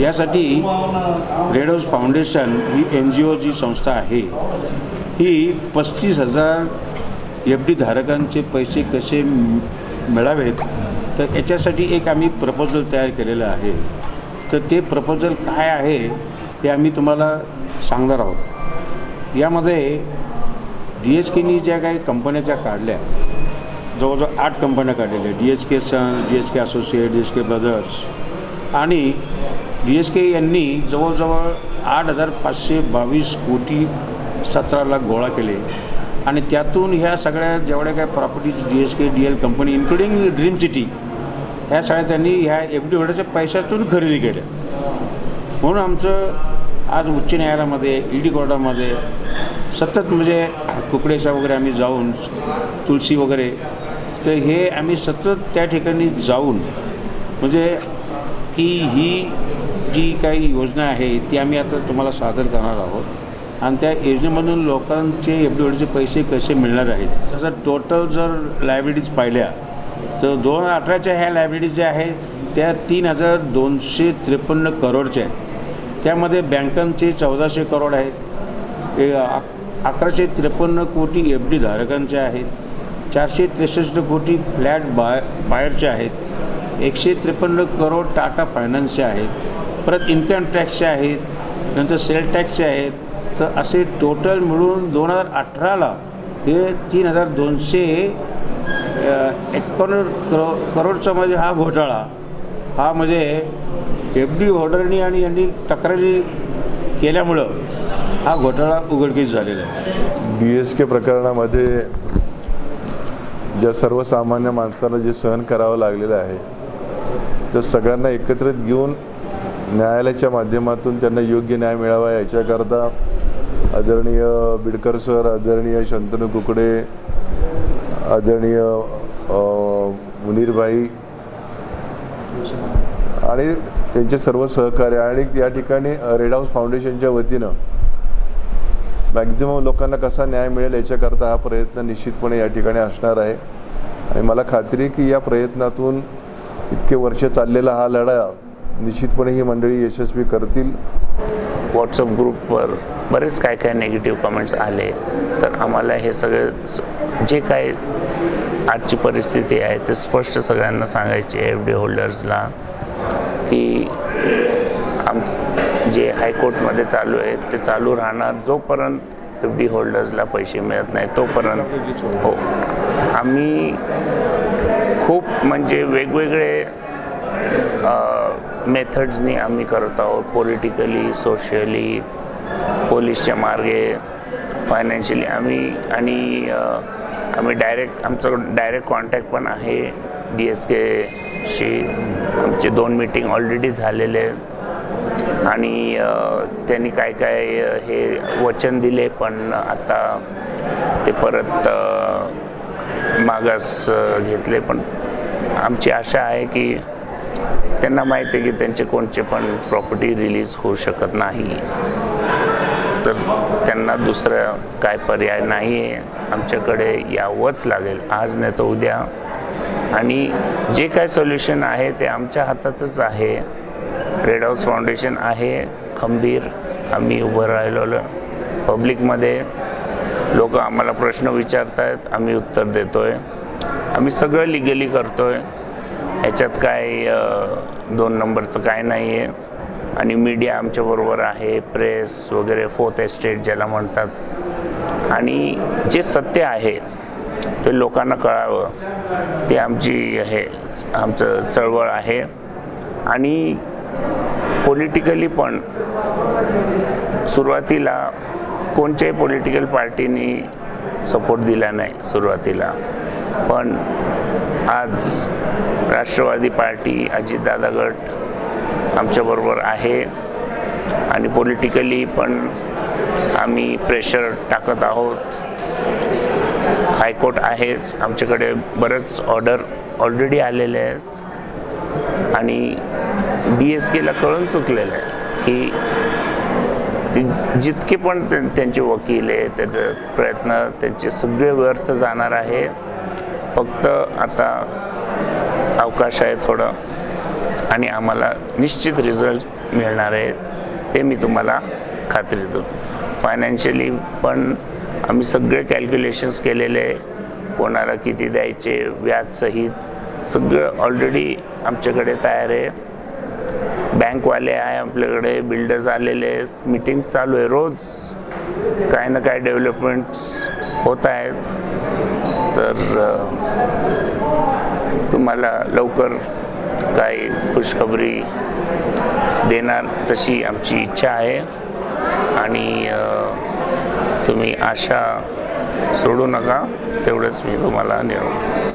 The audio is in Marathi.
यासाठी रेड हाऊस फाउंडेशन ही एन जी ओ जी संस्था आहे. ही पस्तीस हजार एफ डी धारकांचे पैसे कसे मिळावेत तर याच्यासाठी एक आम्ही प्रपोजल तयार केलेलं आहे. तर ते प्रपोजल काय आहे हे आम्ही तुम्हाला सांगणार आहोत. यामध्ये डी एस केनी ज्या काही कंपन्या ज्या काढल्या जवळजवळ आठ कंपन्या काढलेल्या D H K sons D H K associate D S K brothers. आणि डी एस के यांनी जवळजवळ आठ हजार पाचशे बावीस कोटी सतराला गोळा केले. आणि त्यातून ह्या सगळ्या जेवढ्या काय properties D S K D L company including dream city ह्या सगळ्या त्यांनी ह्या एफ डी होल्डरच्या पैशातून खरेदी केल्या. म्हणून आमचं आज उच्च न्यायालयामध्ये ई डी कोर्टामध्ये सतत म्हणजे कुकडेशा वगैरे आम्ही जाऊन तुलसी वगैरे तर हे आम्ही सतत त्या ठिकाणी जाऊन म्हणजे की ही जी काही योजना आहे ती आम्ही आता तुम्हाला सादर करणार आहोत. आणि त्या योजनेमधून लोकांचे एफ डी पैसे कसे मिळणार आहेत? त्याचा टोटल जर लायब्ररीज पाहिल्या तर दोन हजार अठराच्या ह्या लायब्ररीज ज्या आहेत त्या तीन हजार दोनशे त्रेपन्न करोडच्या आहेत. त्यामध्ये बँकांचे चौदाशे करोड आहेत. अकराशे त्रेपन्न कोटी एफ डी धारकांचे आहेत. चारशे त्रेसष्ट कोटी फ्लॅट बाय बाहेरचे आहेत. एकशे त्रेपन्न करोड टाटा फायनान्सचे आहेत परत इन्कम टॅक्सचे आहेत नंतर सेल टॅक्सचे आहेत. तर असे टोटल मिळून दोन हजार अठराला हे तीन हजार दोनशे एकोण करो करोडचा म्हणजे हा घोटाळा. हा म्हणजे एफ डी होल्डरनी आणि यांनी तक्रारी केल्यामुळं हा घोटाळा उघडकीस झालेला आहे. बी एस के प्रकरणामध्ये ज्या सर्वसामान्य माणसाला जे सहन करावं लागलेलं आहे तर सगळ्यांना एकत्रित घेऊन न्यायालयाच्या माध्यमातून त्यांना योग्य न्याय मिळावा याच्याकरता आदरणीय बिडकर सर आदरणीय शंतनू कुकडे आदरणीय मुनीरभाई आणि त्यांचे सर्व सहकार्य आणि या ठिकाणी रेड हाऊस फाउंडेशनच्या वतीनं मॅक्झिमम लोकांना कसा न्याय मिळेल याच्याकरता हा प्रयत्न निश्चितपणे या ठिकाणी असणार आहे. आणि मला खात्री की या प्रयत्नातून इतके वर्ष चाललेला हा लढा निश्चितपणे ही मंडळी यशस्वी करतील. व्हॉट्सअप ग्रुपवर बरेच काय काय नेगेटिव्ह कमेंट्स आले. तर आम्हाला हे सगळे स- जे काय आजची परिस्थिती आहे ते स्पष्ट सगळ्यांना सांगायचे एफ डी होल्डर्सला की आम जे हायकोर्टमध्ये चालू आहे ते चालू राहणार जोपर्यंत एफ डी होल्डर्सला पैसे मिळत नाही तोपर्यंत. हो. आम्ही खूप म्हणजे वेगवेगळे मेथड्सनी आम्ही करत आहोत. पॉलिटिकली सोशली पोलीसच्या मार्गे फायनान्शियली आम्ही आणि आम्ही डायरेक्ट आमचं डायरेक्ट कॉन्टॅक्ट पण आहे. डी एस केशी आमचे दोन मीटिंग ऑलरेडी झालेले आहेत. आणि त्यांनी काय काय हे वचन दिले पण आता ते परत मागास घेतले. पण आमची आशा आहे की त्यांना माहिती आहे की त्यांचे कोणचे पण प्रॉपर्टी रिलीज होऊ शकत नाही. तर त्यांना दुसरा काय पर्याय नाही आहे आमच्याकडे यावंच लागेल. आज नाही तर उद्या. आणि जे काय सोल्युशन आहे ते आमच्या हातातच आहे. रेड हाऊस फाउंडेशन आहे खंबीर. आम्ही उभं राहिलेलो. पब्लिकमध्ये लोक आम्हाला प्रश्न विचारत आहेत आम्ही उत्तर देतो आहे आम्ही सगळं लिगली आहे ह्याच्यात काय दोन नंबरचं काय नाही आहे आणि मीडिया आमच्याबरोबर आहे प्रेस वगैरे फोर्थ एस्टेट ज्याला म्हणतात. आणि जे सत्य आहे ते लोकांना कळावं. ते आमची हे आमचं चळवळ आहे. आणि पॉलिटिकली पण सुरुवातीला कोणत्याही पॉलिटिकल पार्टीनी सपोर्ट दिला नाही सुरुवातीला. पण आज राष्ट्रवादी पार्टी अजितदादा गट आमच्याबरोबर आहे. आणि पॉलिटिकली पण आम्ही प्रेशर टाकत आहोत. हायकोर्ट आहेच. आमच्याकडे बरंच ऑर्डर ऑलरेडी आलेले आहेत. आणि डी एस केला कळून चुकलेलं आहे की ती- जितके पण त्यां- त्यांचे वकील आहे त्याचे प्रयत्न त्यांचे सगळे व्यर्थ जाणार आहे. फक्त आता अवकाश आहे थोडं आणि आम्हाला निश्चित रिझल्ट मिळणार आहे ते मी तुम्हाला खात्री देतो. फायनान्शियली पण आम्ही सगळे कॅल्क्युलेशन्स केलेले आहे. कोणाला किती द्यायचे व्याजसहित सगळं ऑलरेडी आमच्याकडे तयार आहे. बँकवाले आहे आपल्याकडे बिल्डर्स आलेले आहेत. मीटिंग्स चालू आहे रोज. काय ना काय डेव्हलपमेंट्स होत आहेत. तर तुम्हाला लवकर काही खुशखबरी देणार तशी आमची इच्छा आहे. आणि तुम्ही आशा सोडू नका. तेवढंच मी तुम्हाला निरोप